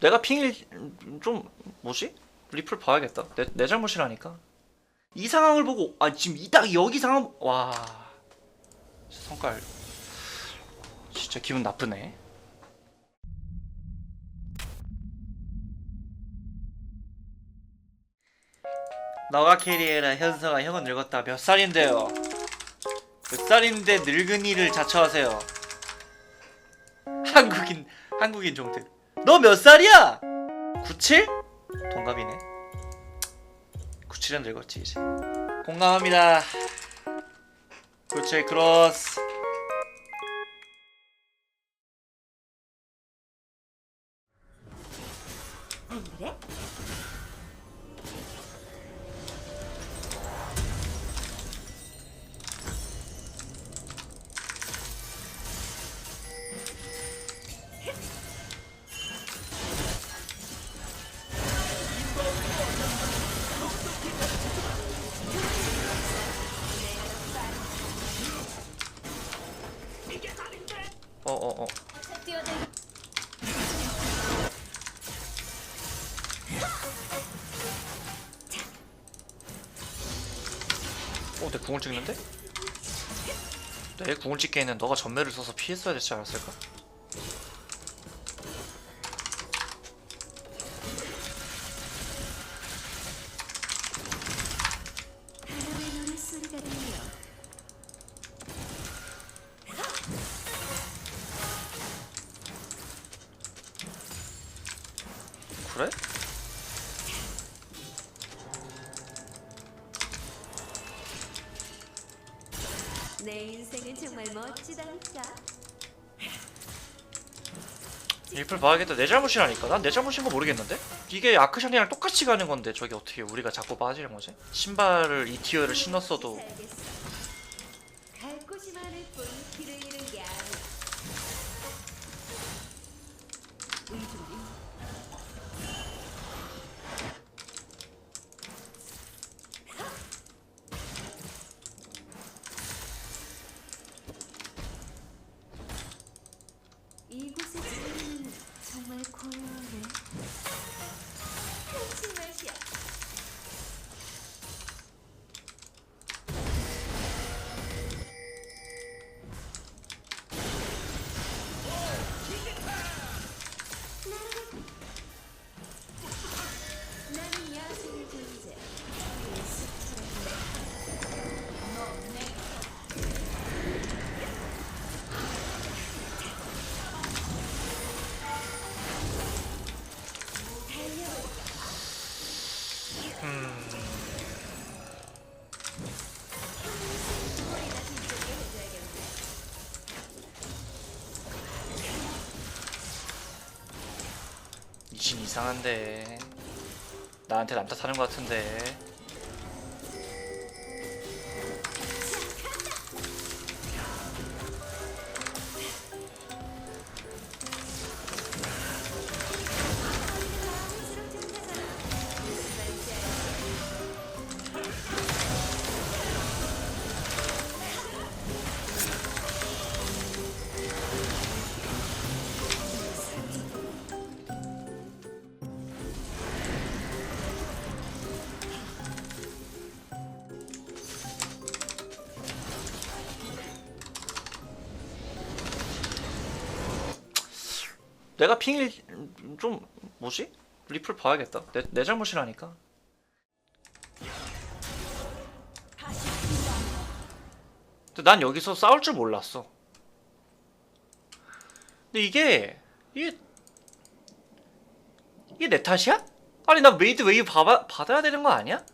내가 핑을 좀 뭐지? 리플 봐야겠다. 내, 내 잘못이라니까. 이 상황을 보고 아 지금 이 딱 여기 상황 와 성깔 진짜 기분 나쁘네. 너가 캐리해라 현서가 형은 늙었다 몇 살인데요? 몇 살인데 늙은이를 자처하세요? 한국인 한국인 종들 너 몇 살이야? 97? 동갑이네 97은 늙었지 이제 공감합니다 97 크로스 궁을 찍는데? 내 궁을 찍기에는 너가 전멸을 써서 피했어야 되지 않았을까? 리플 봐야겠다. 내 잘못이라니까. 난 내 잘못인 거 모르겠는데? 이게 아크샨이랑 똑같이 가는 건데 저게 어떻게 우리가 자꾸 빠지는 거지? 신발을 이 티어를 신었어도 이상한데. 나한테 남탓 하는 것 같은데 내가 핑을 좀 뭐지? 리플 봐야겠다. 내, 내 잘못이라니까. 근데 난 여기서 싸울 줄 몰랐어. 근데 이게 이게 이게 내 탓이야? 아니 나 메이드 웨이브 받아, 받아야 되는 거 아니야?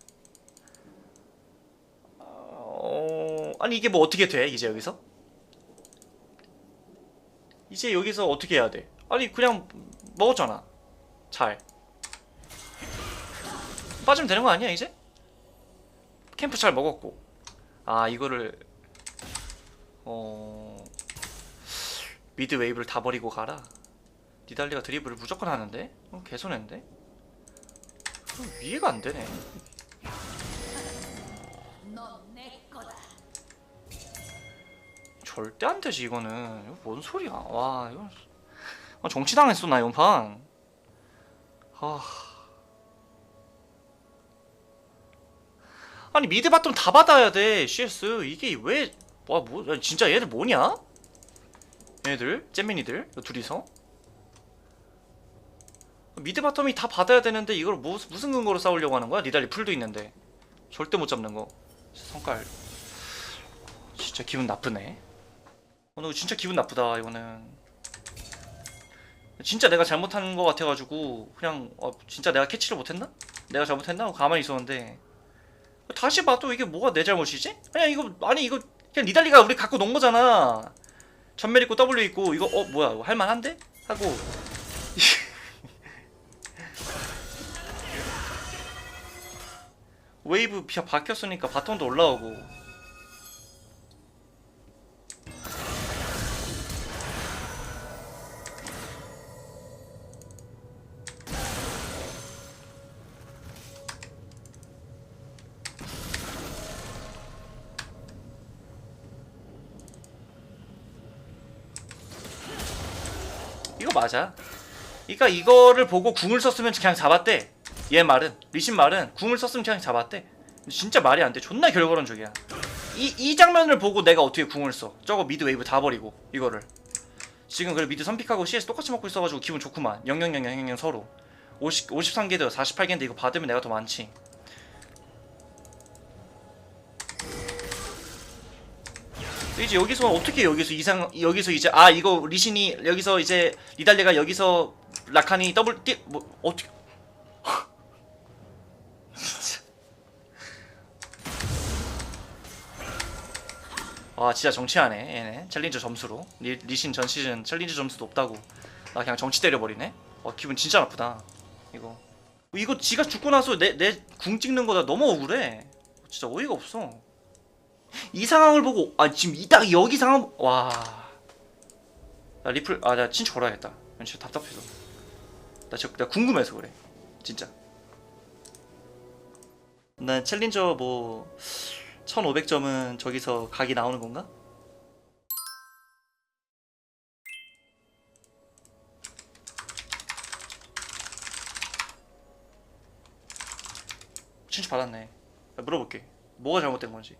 어... 아니 이게 뭐 어떻게 돼 이제 여기서? 이제 여기서 어떻게 해야 돼? 아니 그냥 먹었잖아. 잘. 빠지면 되는 거 아니야 이제? 캠프 잘 먹었고. 아 이거를 어 미드 웨이브를 다 버리고 가라. 니달리가 드리블을 무조건 하는데? 어, 개손했는데? 어, 이해가 안 되네. 절대 안 되지 이거는. 이거 뭔 소리야? 와 이거 아, 정치당했어 나 이번 판. 아. 아니 미드 바텀 다 받아야 돼 CS 이게 왜 와 뭐 진짜 얘들 뭐냐? 얘들 잼민이들 둘이서 미드 바텀이 다 받아야 되는데 이걸 뭐, 무슨 근거로 싸우려고 하는 거야? 니달리 풀도 있는데 절대 못 잡는 거 성깔 진짜 기분 나쁘네 오늘 진짜 기분 나쁘다 이거는 진짜 내가 잘못한 거 같아가지고 그냥 어, 진짜 내가 캐치를 못했나? 내가 잘못했나? 하고 가만히 있었는데 다시 봐도 이게 뭐가 내 잘못이지? 그냥 이거 아니 이거 그냥 니달리가 우리 갖고 논 거잖아 전멸 있고 W 있고 이거 어 뭐야 이거 할만한데? 하고 웨이브 비 바뀌었으니까 바텀도 올라오고 맞아. 그러니까 이거를 보고 궁을 썼으면 그냥 잡았대. 얘 말은 리신 말은 궁을 썼으면 그냥 잡았대. 진짜 말이 안 돼. 존나 결과론적이야. 이, 이 장면을 보고 내가 어떻게 궁을 써? 저거 미드 웨이브 다 버리고 이거를. 지금 그래 미드 선픽하고 CS 똑같이 먹고 있어가지고 기분 좋구만. 0000000 서로. 50 53개드 48개인데 이거 받으면 내가 더 많지. 이제 여기서 어떻게 여기서 이상 여기서 이제 아 이거 리신이 여기서 이제 리달리가 여기서 라칸이 더블 띠뭐 어떻게. 와 진짜 정치하네 얘네. 챌린저 점수로. 리, 리신 전 시즌 챌린저 점수 높다고. 나 그냥 정치 때려버리네? 어 기분 진짜 나쁘다 이거. 이거 지가 죽고 나서 내 내 궁 찍는 거다 너무 억울해. 진짜 어이가 없어 이 상황을 보고 아 지금 이딱 여기 상황 와 나 리플 아 나 진짜 걸어야겠다. 난 진짜 답답해서. 나 진짜 나 궁금해서 그래. 진짜. 난 챌린저 뭐 1500점은 저기서 각이 나오는 건가? 진짜 받았네. 나 물어볼게. 뭐가 잘못된 건지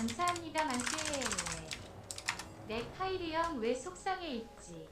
감사합니다, 만세. 내 카이리 형왜 속상해 있지?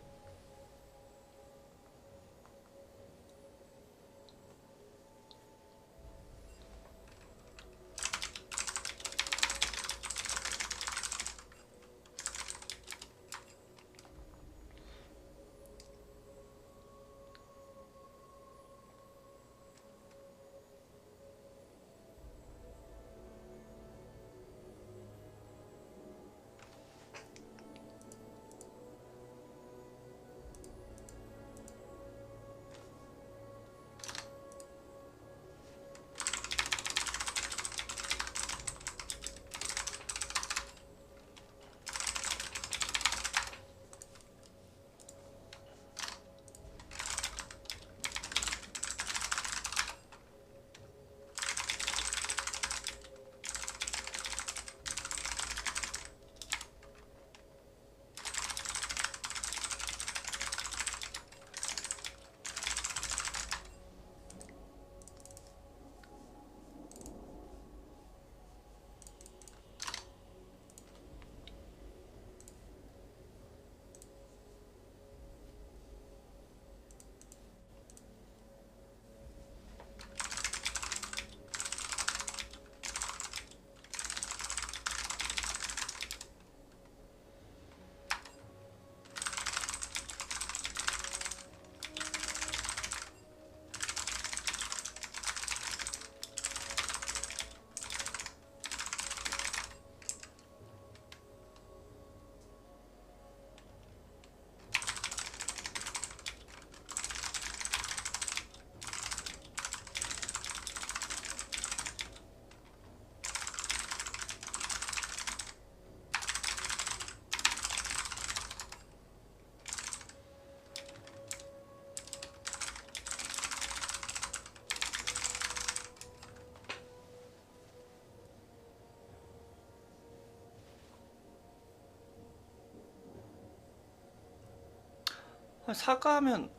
사과하면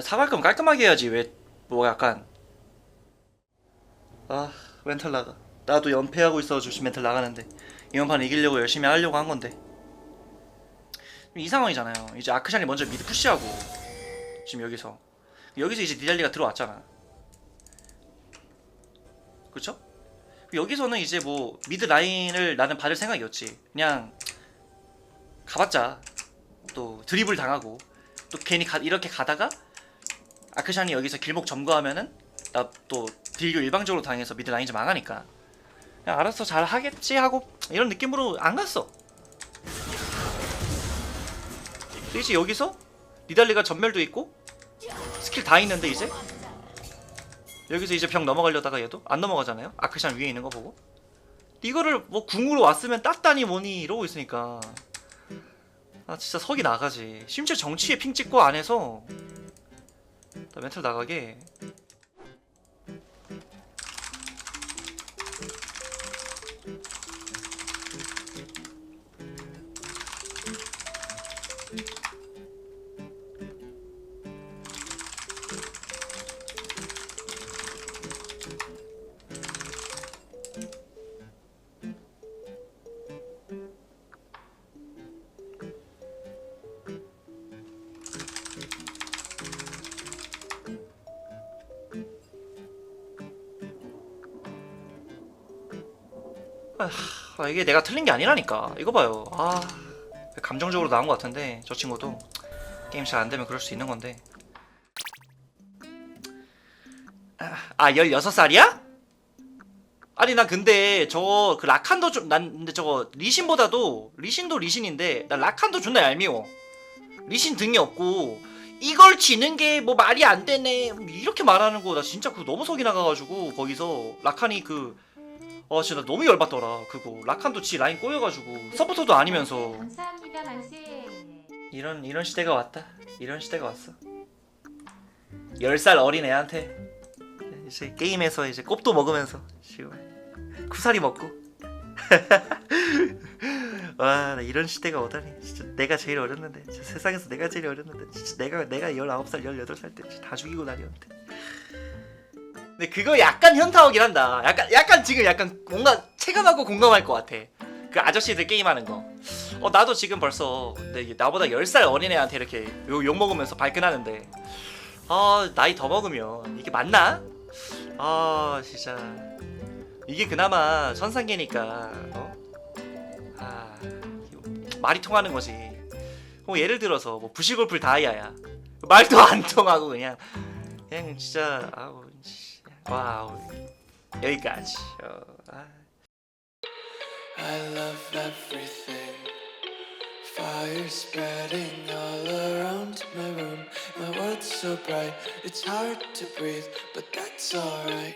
사과할 거면 깔끔하게 해야지. 왜 뭐 약간 아 멘탈 나가. 나도 연패하고 있어가지고 멘탈 나가는데 이번 판 이기려고 열심히 하려고 한 건데. 이 상황이잖아요. 이제 아크샨이 먼저 미드 푸시하고 지금 여기서. 여기서 이제 니달리가 들어왔잖아. 그쵸? 여기서는 이제 뭐 미드 라인을 나는 받을 생각이었지. 그냥 가봤자 또 드리블 당하고 또 괜히 가, 이렇게 가다가 아크샨이 여기서 길목 점거하면은 나 또 딜교 일방적으로 당해서 미드 라인 좀 망하니까 그냥 알았어 잘 하겠지 하고 이런 느낌으로 안 갔어. 이제 여기서 니달리가 전멸도 있고 스킬 다 있는데 이제 여기서 이제 벽 넘어가려다가 얘도 안 넘어가잖아요. 아크샨 위에 있는 거 보고. 이거를 뭐 궁으로 왔으면 땄다니 뭐니 이러고 있으니까 아 진짜 석이 나가지. 심지어 정치에 핑 찍고 안에서 나 멘탈 나가게. 아, 이게 내가 틀린 게 아니라니까. 이거 봐요. 아 감정적으로 나온 것 같은데 저 친구도 게임 잘 안 되면 그럴 수 있는 건데. 아 16살이야? 아니 나 근데 저거 그 라칸도 좀 난 근데 저거 리신보다도 리신도 리신인데 나 라칸도 존나 얄미워 리신 등이 없고 이걸 지는 게 뭐 말이 안 되네 이렇게 말하는 거 나 진짜 그거 너무 속이 나가가지고 거기서 라칸이 그 아 진짜 나 너무 열받더라 그거 라칸도 지 라인 꼬여가지고 서포터도 아니면서 감사합니다 만세. 이런 이런 시대가 왔다 이런 시대가 왔어 10살 어린 애한테 이제 게임에서 이제 꼽도 먹으면서 씨발 쿠사리 먹고 와, 나 이런 시대가 오다니. 진짜 내가 제일 어렸는데. 세상에서 내가 제일 어렸는데. 진짜 내가 내가 19살, 18살 때 다 죽이고 다녔는데. 근데 그거 약간 현타오긴 한다. 약간 약간 지금 약간 뭔가 체감하고 공감할 것 같아. 그 아저씨들 게임하는 거. 어 나도 지금 벌써 근데 나보다 10살 어린 애한테 이렇게 욕, 욕 먹으면서 발끈하는데. 아, 나이 더 먹으면 이게 맞나? 아, 진짜 이게 그나마 천상계니까 어? 아 말이 통하는 거지. 뭐 예를 들어서 뭐 부시골풀 다이아야 말도 안 통하고 그냥 그냥 진짜 아우 씨, 와우 여기까지. 어, 아. I love everything. Fire spreading all around my room. My world's so bright, it's hard to breathe, but that's alright.